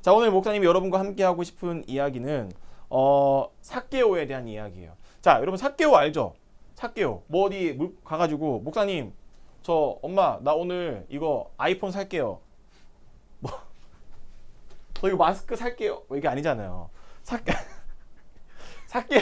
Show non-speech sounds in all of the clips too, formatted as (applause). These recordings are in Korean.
자 오늘 목사님이 여러분과 함께 하고 싶은 이야기는 어 사케오에 대한 이야기예요. 자 여러분 사케오 알죠? 사케오 뭐 어디 물 가가지고 목사님 저 엄마 나 오늘 이거 아이폰 살게요. 뭐 저 이거 마스크 살게요. 뭐 이게 아니잖아요. 사케 (laughs) 사케오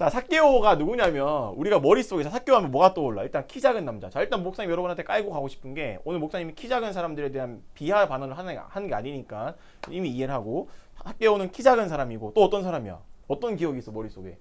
자, 사케오가 누구냐면 우리가 머릿속에 자, 사케오 하면 뭐가 떠올라? 일단 키 작은 남자. 자, 일단 목사님 여러분한테 깔고 가고 싶은 게 오늘 목사님이 키 작은 사람들에 대한 비하 반응을 하는 하는 게 아니니까 이미 이해를 하고 사케오는 키 작은 사람이고 또 어떤 사람이야? 어떤 기억이 있어 머릿속에?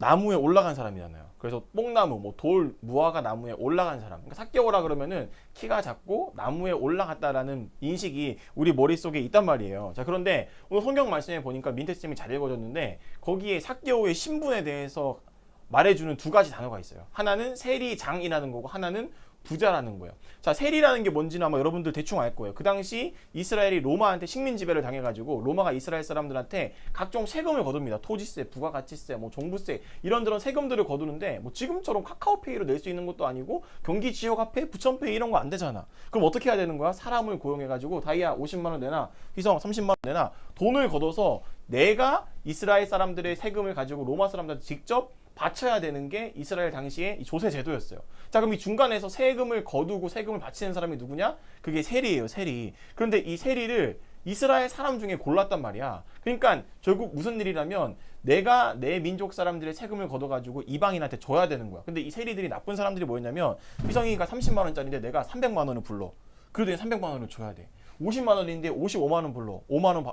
나무에 올라간 사람이잖아요. 그래서 뽕나무, 뭐 돌, 무화과 나무에 올라간 사람. 그러니까 사개오라 그러면은 키가 작고 나무에 올라갔다라는 인식이 우리 머릿속에 있단 말이에요. 자, 그런데 오늘 성경 말씀에 보니까 민태쌤이 잘 읽어줬는데 거기에 사개오의 신분에 대해서 말해주는 두 가지 단어가 있어요. 하나는 세리장이라는 거고 하나는 부자라는 거예요. 자, 세리라는 게 뭔지는 아마 여러분들 대충 알 거예요. 그 당시 이스라엘이 로마한테 식민 지배를 당해가지고 로마가 이스라엘 사람들한테 각종 세금을 거둡니다. 토지세, 부가가치세, 뭐 종부세 이런저런 세금들을 거두는데 뭐 지금처럼 카카오페이로 낼 수 있는 것도 아니고 경기 지역 화폐, 부천페이 이런 거 안 되잖아. 그럼 어떻게 해야 되는 거야? 사람을 고용해가지고 다이아 50만 원 내나 휘성 30만 원 내나 돈을 걷어서 내가 이스라엘 사람들의 세금을 가지고 로마 사람들한테 직접 바쳐야 되는 게 이스라엘 당시의 이 조세 제도였어요. 자, 그럼 이 중간에서 세금을 거두고 세금을 바치는 사람이 누구냐? 그게 세리예요, 세리. 그런데 이 세리를 이스라엘 사람 중에 골랐단 말이야. 그러니까 결국 무슨 일이라면 내가 내 민족 사람들의 세금을 걷어가지고 이방인한테 줘야 되는 거야. 근데 이 세리들이 나쁜 사람들이 뭐였냐면 희성이가 30만 원짜리인데 내가 300만 원을 불러. 그래도 얘 300만 원을 줘야 돼. 50만 원인데 55만 원 불러. 5만 원 바...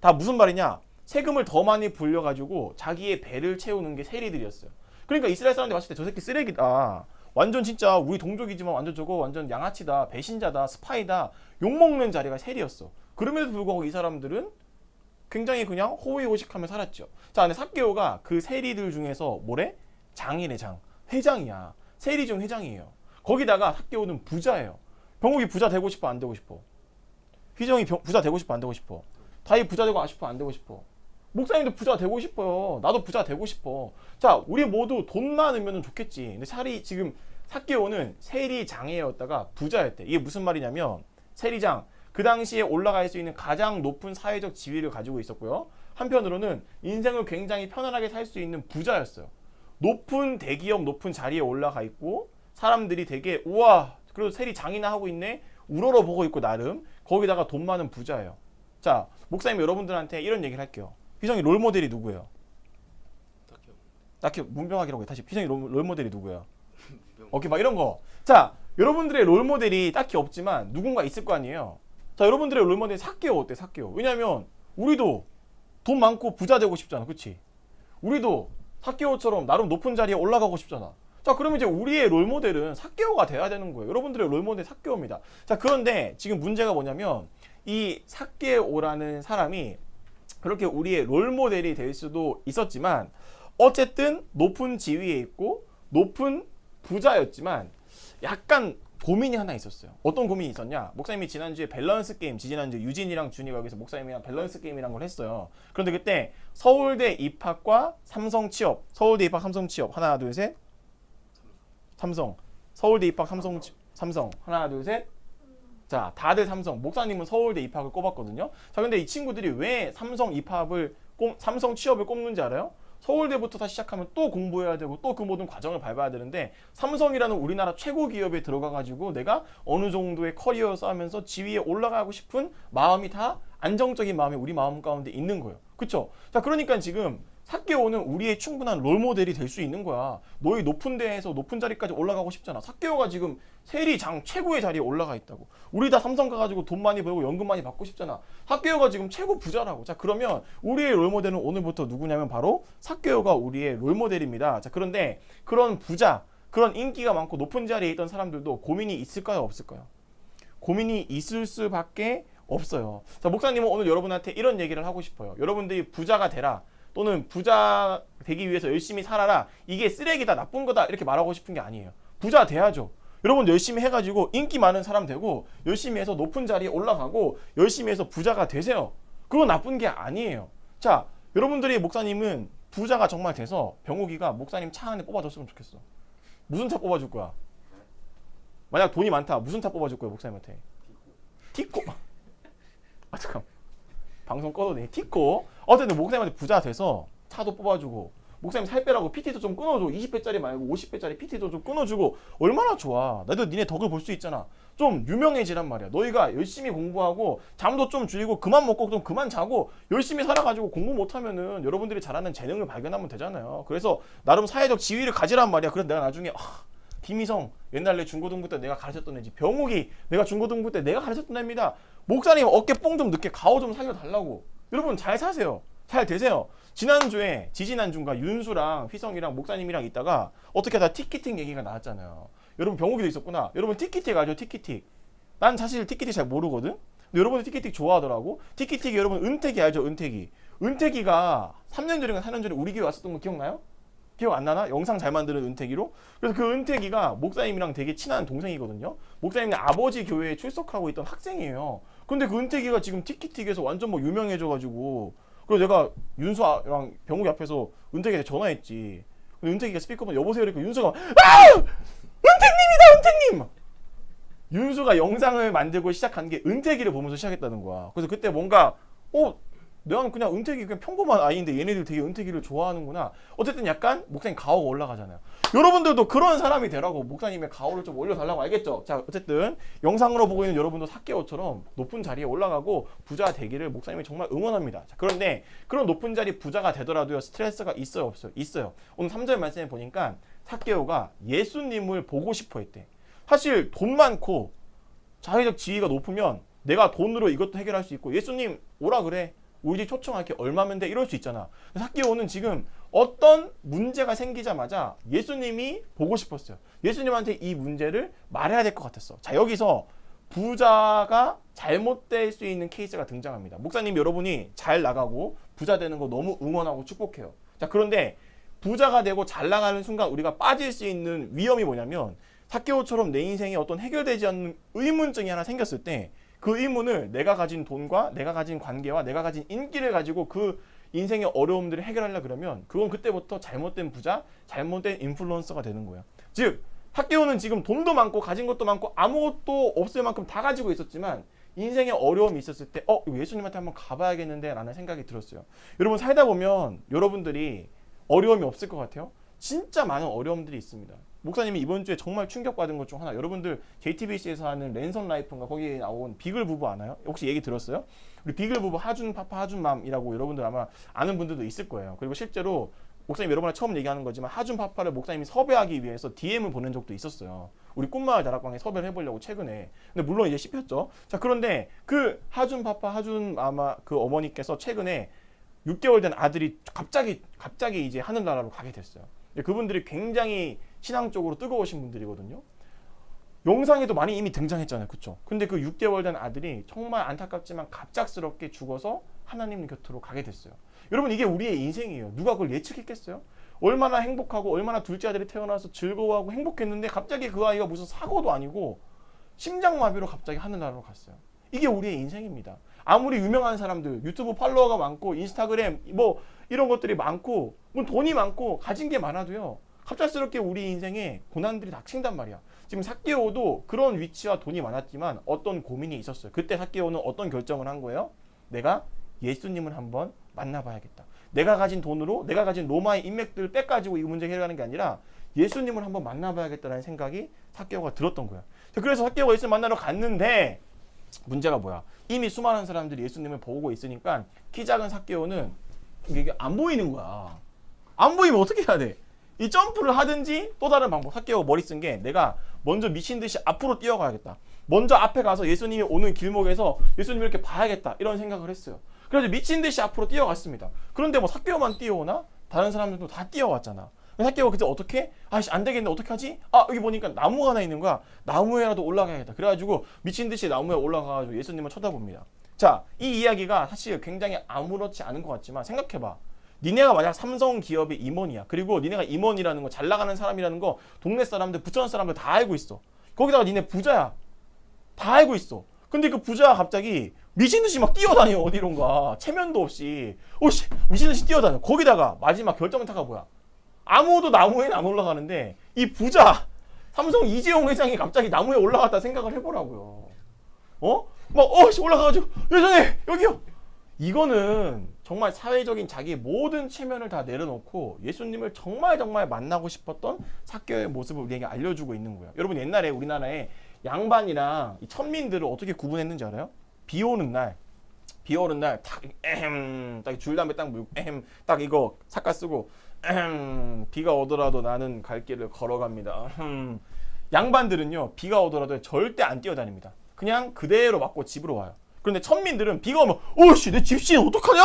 다 무슨 말이냐? 세금을 더 많이 불려가지고 자기의 배를 채우는 게 세리들이었어요. 그러니까 이스라엘 사람들이 봤을 때 저 새끼 쓰레기다. 완전 진짜 우리 동족이지만 완전 저거 완전 양아치다, 배신자다, 스파이다, 욕먹는 자리가 세리였어. 그럼에도 불구하고 이 사람들은 굉장히 그냥 호의호식하며 살았죠. 자, 근데 사케오가 그 세리들 중에서 뭐래? 장이래 장. 회장이야. 세리 중 회장이에요. 거기다가 사케오는 부자예요. 병욱이 부자 되고 싶어 안 되고 싶어? 휘정이 병- 부자 되고 싶어 안 되고 싶어? 다이 부자 되고 싶어 안 되고 싶어? 목사님도 부자 되고 싶어요. 나도 부자 되고 싶어. 자, 우리 모두 돈 많으면 좋겠지. 근데 살이 지금 사케오는 세리장애였다가 부자였대. 이게 무슨 말이냐면 세리장 그 당시에 올라갈 수 있는 가장 높은 사회적 지위를 가지고 있었고요. 한편으로는 인생을 굉장히 편안하게 살 수 있는 부자였어요. 높은 대기업 높은 자리에 올라가 있고 사람들이 되게 우와 그래도 세리장이나 하고 있네 우러러 보고 있고 나름 거기다가 돈 많은 부자예요. 자 목사님 여러분들한테 이런 얘기를 할게요. 휘정이 롤 모델이 누구예요? 딱히 없- 딱히 문병학이라고 해. 다시 휘정이 롤, 롤 모델이 누구예요? 오케이 막 이런 거. 자 여러분들의 롤 모델이 딱히 없지만 누군가 있을 거 아니에요. 자 여러분들의 롤 모델 사케오 어때 사케오? 왜냐면 우리도 돈 많고 부자 되고 싶잖아, 그렇지? 우리도 사케오처럼 나름 높은 자리에 올라가고 싶잖아. 자 그러면 이제 우리의 롤 모델은 사케오가 돼야 되는 거예요. 여러분들의 롤 모델 사케오입니다. 자 그런데 지금 문제가 뭐냐면 이 사케오라는 사람이 그렇게 우리의 롤 모델이 될 수도 있었지만 어쨌든 높은 지위에 있고 높은 부자였지만 약간 고민이 하나 있었어요. 어떤 고민이 있었냐? 목사님이 지난주에 밸런스 게임, 지지난주 유진이랑 준이가 여기서 목사님이랑 밸런스 게임이란 걸 했어요. 그런데 그때 서울대 입학과 삼성 취업, 서울대 입학 삼성 취업 하나 둘 셋, 삼성, 서울대 입학 삼성 취- 삼성 하나 둘 셋. 자, 다들 삼성. 목사님은 서울대 입학을 꼽았거든요. 자, 근데 이 친구들이 왜 삼성 입학을 꼽, 삼성 취업을 꼽는지 알아요? 서울대부터 다시 시작하면 또 공부해야 되고 또 그 모든 과정을 밟아야 되는데 삼성이라는 우리나라 최고 기업에 들어가 가지고 내가 어느 정도의 커리어를 쌓으면서 지위에 올라가고 싶은 마음이 다 안정적인 마음이 우리 마음 가운데 있는 거예요. 그쵸? 자, 그러니까 지금 사케오는 우리의 충분한 롤 모델이 될 수 있는 거야. 너희 높은 데에서 높은 자리까지 올라가고 싶잖아. 사케오가 지금 세리장 최고의 자리에 올라가 있다고. 우리 다 삼성 가가지고 돈 많이 벌고 연금 많이 받고 싶잖아. 사케오가 지금 최고 부자라고. 자 그러면 우리의 롤 모델은 오늘부터 누구냐면 바로 사케오가 우리의 롤 모델입니다. 자 그런데 그런 부자, 그런 인기가 많고 높은 자리에 있던 사람들도 고민이 있을까요, 없을까요? 고민이 있을 수밖에 없어요. 자, 목사님은 오늘 여러분한테 이런 얘기를 하고 싶어요. 여러분들이 부자가 되라. 또는 부자 되기 위해서 열심히 살아라. 이게 쓰레기다, 나쁜 거다. 이렇게 말하고 싶은 게 아니에요. 부자 돼야죠. 여러분 열심히 해가지고 인기 많은 사람 되고 열심히 해서 높은 자리에 올라가고 열심히 해서 부자가 되세요. 그건 나쁜 게 아니에요. 자, 여러분들이 목사님은 부자가 정말 돼서 병욱이가 목사님 차 안에 뽑아줬으면 좋겠어. 무슨 차 뽑아줄 거야? 만약 돈이 많다. 무슨 차 뽑아줄 거야 목사님한테? 티코. 아 잠깐 방송 꺼도 돼 티코 어쨌든 목사님한테 부자 돼서 차도 뽑아주고 목사님 살 빼라고 PT도 좀 끊어줘. 20배짜리 말고 50배짜리 PT도 좀 끊어주고. 얼마나 좋아. 나도 니네 덕을 볼 수 있잖아. 좀 유명해지란 말이야. 너희가 열심히 공부하고 잠도 좀 줄이고 그만 먹고 좀 그만 자고 열심히 살아가지고 공부 못하면은 여러분들이 잘하는 재능을 발견하면 되잖아요. 그래서 나름 사회적 지위를 가지란 말이야. 그래서 내가 나중에 아, 김희성 옛날에 중고등부 때 내가 가르쳤던 애지. 병욱이 내가 중고등부 때 내가 가르쳤던 애입니다. 목사님 어깨 뽕 좀 늦게 가오 좀 살려달라고 여러분 잘 사세요 잘 되세요 지난주에 지지난주인가 윤수랑 휘성이랑 목사님이랑 있다가 어떻게 다 티키팅 얘기가 나왔잖아요 여러분 병욱이도 있었구나 여러분 티키틱 알죠 티키틱 난 사실 티키틱 잘 모르거든 근데 여러분이 티키틱 좋아하더라고 티키틱이 여러분 은택이 알죠 은택이 은택이가 3년 전인가 4년 전에 우리 교회 왔었던 거 기억나요? 기억 안 나나? 영상 잘 만드는 은택이로? 그래서 그 은택이가 목사님이랑 되게 친한 동생이거든요. 목사님 아버지 교회에 출석하고 있던 학생이에요. 근데 그 은택이가 지금 티키틱에서 완전 뭐 유명해져가지고 그래서 내가 윤수랑 병욱이 앞에서 은택이한테 전화했지. 근데 은택이가 스피커폰 여보세요 이러니까 윤수가 아! 은택님이다 은택님! 윤수가 영상을 만들고 시작한 게 은택이를 보면서 시작했다는 거야. 그래서 그때 뭔가 어 내가 그냥 은택이 그냥 평범한 아이인데 얘네들 되게 은택이를 좋아하는구나. 어쨌든 약간 목사님 가오가 올라가잖아요. 여러분들도 그런 사람이 되라고 목사님의 가오를 좀 올려달라고 알겠죠? 자 어쨌든 영상으로 보고 있는 여러분도 사개오처럼 높은 자리에 올라가고 부자 되기를 목사님이 정말 응원합니다. 자, 그런데 그런 높은 자리 부자가 되더라도요 스트레스가 있어요 없어요? 있어요. 오늘 3절 말씀에 보니까 사개오가 예수님을 보고 싶어 했대. 사실 돈 많고 사회적 지위가 높으면 내가 돈으로 이것도 해결할 수 있고 예수님 오라 그래 우리 집 초청할게 얼마면 돼? 이럴 수 있잖아. 사기오는 지금 어떤 문제가 생기자마자 예수님이 보고 싶었어요. 예수님한테 이 문제를 말해야 될 것 같았어. 자 여기서 부자가 잘못될 수 있는 케이스가 등장합니다. 목사님 여러분이 잘 나가고 부자 되는 거 너무 응원하고 축복해요. 자 그런데 부자가 되고 잘 나가는 순간 우리가 빠질 수 있는 위험이 뭐냐면 사케오처럼 내 인생에 어떤 해결되지 않는 의문증이 하나 생겼을 때 그 의문을 내가 가진 돈과 내가 가진 관계와 내가 가진 인기를 가지고 그 인생의 어려움들을 해결하려 그러면 그건 그때부터 잘못된 부자, 잘못된 인플루언서가 되는 거야. 즉 학교는 지금 돈도 많고 가진 것도 많고 아무것도 없을 만큼 다 가지고 있었지만 인생에 어려움이 있었을 때 어, 예수님한테 한번 가봐야겠는데 라는 생각이 들었어요. 여러분 살다 보면 여러분들이 어려움이 없을 것 같아요. 진짜 많은 어려움들이 있습니다. 목사님이 이번 주에 정말 충격받은 것 중 하나. 여러분들 JTBC에서 하는 랜선 라이프인가 거기에 나온 비글 부부 아나요? 혹시 얘기 들었어요? 우리 비글 부부 하준 파파 하준 맘이라고 여러분들 아마 아는 분들도 있을 거예요. 그리고 실제로 목사님 여러분랑 처음 얘기하는 거지만 하준 파파를 목사님이 섭외하기 위해서 DM을 보낸 적도 있었어요. 우리 꿈마을 다락방에 섭외를 해보려고 최근에. 근데 물론 이제 씹혔죠. 자 그런데 그 하준 파파 하준 마마 그 어머니께서 최근에 6개월 된 아들이 갑자기 갑자기 이제 하늘나라로 가게 됐어요. 그분들이 굉장히 신앙적으로 뜨거우신 분들이거든요. 영상에도 많이 이미 등장했잖아요. 그쵸? 근데 그 6개월 된 아들이 정말 안타깝지만 갑작스럽게 죽어서 하나님 곁으로 가게 됐어요. 여러분 이게 우리의 인생이에요. 누가 그걸 예측했겠어요? 얼마나 행복하고 얼마나 둘째 아들이 태어나서 즐거워하고 행복했는데 갑자기 그 아이가 무슨 사고도 아니고 심장마비로 갑자기 하늘나라로 갔어요. 이게 우리의 인생입니다. 아무리 유명한 사람들, 유튜브 팔로워가 많고 인스타그램 뭐 이런 것들이 많고 뭐 돈이 많고 가진 게 많아도요. 갑작스럽게 우리 인생에 고난들이 닥친단 말이야. 지금 사케오도 그런 위치와 돈이 많았지만 어떤 고민이 있었어요. 그때 사케오는 어떤 결정을 한 거예요? 내가 예수님을 한번 만나봐야겠다. 내가 가진 돈으로 내가 가진 로마의 인맥들을 빼가지고 이 문제 해결하는 게 아니라 예수님을 한번 만나봐야겠다라는 생각이 사케오가 들었던 거야. 자, 그래서 사케오가 예수님 만나러 갔는데 문제가 뭐야? 이미 수많은 사람들이 예수님을 보고 있으니까 키 작은 사케오는 이게 안 보이는 거야. 안 보이면 어떻게 해야 돼? 이 점프를 하든지 또 다른 방법. 사케오 머리 쓴 게 내가 먼저 미친 듯이 앞으로 뛰어가야겠다. 먼저 앞에 가서 예수님이 오는 길목에서 예수님을 이렇게 봐야겠다. 이런 생각을 했어요. 그래서 미친 듯이 앞으로 뛰어갔습니다. 그런데 뭐 사케오만 뛰어오나? 다른 사람들도 다 뛰어왔잖아. 사케오가 그때 어떻게? 아씨 안 되겠네. 어떻게 하지? 아 여기 보니까 나무가 하나 있는 거야. 나무에라도 올라가야겠다. 그래가지고 미친 듯이 나무에 올라가가지고 예수님을 쳐다봅니다. 자, 이 이야기가 사실 굉장히 아무렇지 않은 것 같지만 생각해봐. 니네가 만약 삼성 기업의 임원이야. 그리고 니네가 임원이라는 거, 잘 나가는 사람이라는 거, 동네 사람들, 부천 사람들 다 알고 있어. 거기다가 니네 부자야. 다 알고 있어. 근데 그 부자가 갑자기 미친 듯이 막 뛰어다녀 어디론가 체면도 없이 오씨 미친 듯이 뛰어다녀 거기다가 마지막 결정타가 뭐야 아무도 나무에는 안 올라가는데 이 부자 삼성 이재용 회장이 갑자기 나무에 올라갔다 생각을 해보라고요 어 막 어씨 올라가가지고 예수님 여기요. 이거는 정말 사회적인 자기의 모든 체면을 다 내려놓고 예수님을 정말 정말 만나고 싶었던 사교의 모습을 우리에게 알려주고 있는 거예요. 여러분 옛날에 우리나라에 양반이랑 이 천민들을 어떻게 구분했는지 알아요? 비 오는 날, 비 오는 날 딱 에헴 딱 줄 담배 딱 물고 에헴 딱 이거 삭가 쓰고 에헴 비가 오더라도 나는 갈 길을 걸어갑니다. 흠. 양반들은요 비가 오더라도 절대 안 뛰어다닙니다. 그냥 그대로 맞고 집으로 와요. 그런데 천민들은 비가 오면 오씨 내 집신 어떡하냐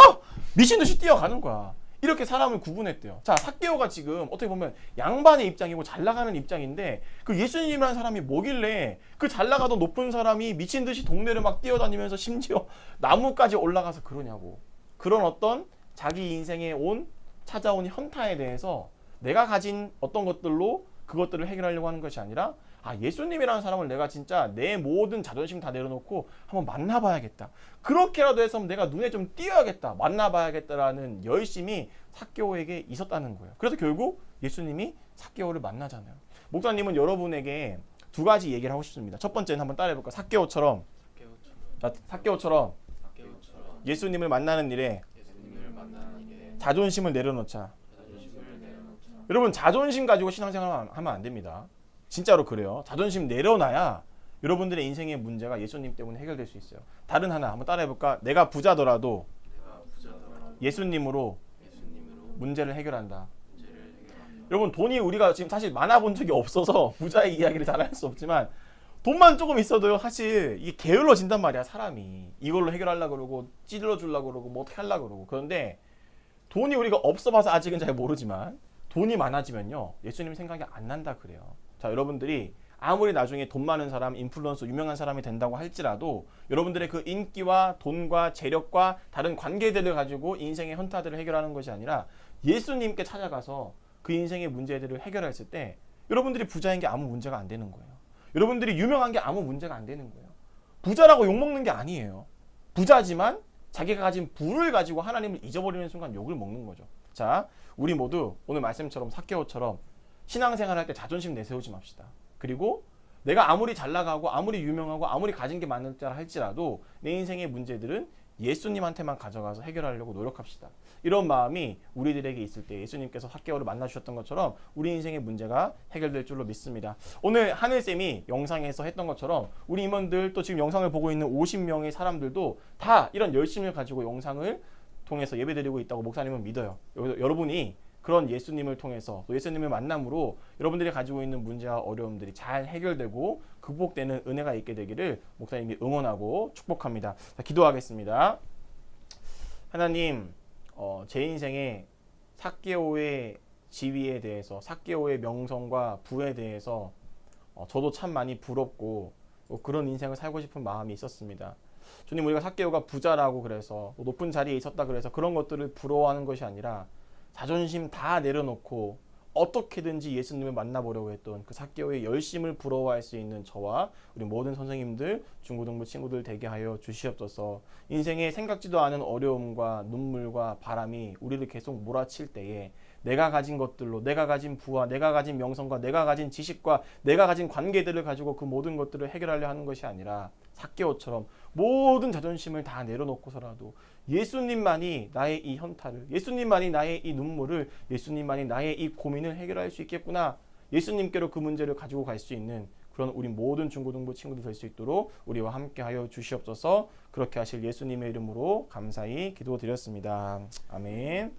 미친 듯이 뛰어가는 거야. 이렇게 사람을 구분했대요. 자, 사개오가 지금 어떻게 보면 양반의 입장이고 잘 나가는 입장인데 그 예수님이라는 사람이 뭐길래 그 잘 나가던 높은 사람이 미친 듯이 동네를 막 뛰어다니면서 심지어 나무까지 올라가서 그러냐고. 그런 어떤 자기 인생에 온 찾아온 현타에 대해서 내가 가진 어떤 것들로 그것들을 해결하려고 하는 것이 아니라 아 예수님이라는 사람을 내가 진짜 내 모든 자존심 다 내려놓고 한번 만나봐야겠다. 그렇게라도 해서 내가 눈에 좀 띄어야겠다. 만나봐야겠다라는 열심이 사개오에게 있었다는 거예요. 그래서 결국 예수님이 사개오를 만나잖아요. 목사님은 여러분에게 두 가지 얘기를 하고 싶습니다. 첫 번째는 한번 따라해볼까? 사개오처럼 사개오처럼 예수님을 만나는 일에 예수님을 만나는 일에 자존심을 내려놓자. 자존심을 내려놓자. 여러분 자존심 가지고 신앙생활 하면 안 됩니다. 진짜로 그래요. 자존심 내려놔야 여러분들의 인생의 문제가 예수님 때문에 해결될 수 있어요. 다른 하나 한번 따라해볼까? 내가 부자더라도 예수님으로 문제를 해결한다. 여러분 돈이 우리가 지금 사실 많아 본 적이 없어서 (laughs) 부자의 이야기를 잘 할 수 없지만 돈만 조금 있어도요 사실 이게 게을러진단 말이야 사람이 이걸로 해결하려고 그러고 찌들러 주려고 그러고 뭐 어떻게 하려고 그러고 그런데 돈이 우리가 없어 봐서 아직은 잘 모르지만 돈이 많아지면요 예수님 생각이 안 난다 그래요 자 여러분들이 아무리 나중에 돈 많은 사람 인플루언서 유명한 사람이 된다고 할지라도 여러분들의 그 인기와 돈과 재력과 다른 관계들을 가지고 인생의 현타들을 해결하는 것이 아니라 예수님께 찾아가서 그 인생의 문제들을 해결했을 때 여러분들이 부자인 게 아무 문제가 안 되는 거예요. 여러분들이 유명한 게 아무 문제가 안 되는 거예요. 부자라고 욕먹는 게 아니에요. 부자지만 자기가 가진 부를 가지고 하나님을 잊어버리는 순간 욕을 먹는 거죠. 자, 우리 모두 오늘 말씀처럼 사케오처럼 신앙생활 할 때 자존심 내세우지 맙시다. 그리고 내가 아무리 잘 나가고 아무리 유명하고 아무리 가진 게 많을 자 할지라도 내 인생의 문제들은 예수님한테만 가져가서 해결하려고 노력합시다. 이런 마음이 우리들에게 있을 때 예수님께서 학개월을 만나주셨던 것처럼 우리 인생의 문제가 해결될 줄로 믿습니다. 오늘 하늘쌤이 영상에서 했던 것처럼 우리 임원들 또 지금 영상을 보고 있는 50명의 사람들도 다 이런 열심을 가지고 영상을 통해서 예배드리고 있다고 목사님은 믿어요. 여- 여러분이 그런 예수님을 통해서 또 예수님을 만남으로 여러분들이 가지고 있는 문제와 어려움들이 잘 해결되고 극복되는 은혜가 있게 되기를 목사님이 응원하고 축복합니다. 자, 기도하겠습니다. 하나님, 어, 제 인생에 사개오의 지위에 대해서 사개오의 명성과 부에 대해서 어, 저도 참 많이 부럽고 뭐 그런 인생을 살고 싶은 마음이 있었습니다. 주님 우리가 사개오가 부자라고 그래서 뭐 높은 자리에 있었다 그래서 그런 것들을 부러워하는 것이 아니라 자존심 다 내려놓고 어떻게든지 예수님을 만나보려고 했던 그 사개오의 열심을 부러워할 수 있는 저와 우리 모든 선생님들 중고등부 친구들 되게 하여 주시옵소서. 인생에 생각지도 않은 어려움과 눈물과 바람이 우리를 계속 몰아칠 때에 내가 가진 것들로 내가 가진 부와 내가 가진 명성과 내가 가진 지식과 내가 가진 관계들을 가지고 그 모든 것들을 해결하려 하는 것이 아니라 사개오처럼 모든 자존심을 다 내려놓고서라도 예수님만이 나의 이 현타를 예수님만이 나의 이 눈물을 예수님만이 나의 이 고민을 해결할 수 있겠구나. 예수님께로 그 문제를 가지고 갈 수 있는 그런 우리 모든 중고등부 친구들 될 수 있도록 우리와 함께하여 주시옵소서. 그렇게 하실 예수님의 이름으로 감사히 기도드렸습니다. 아멘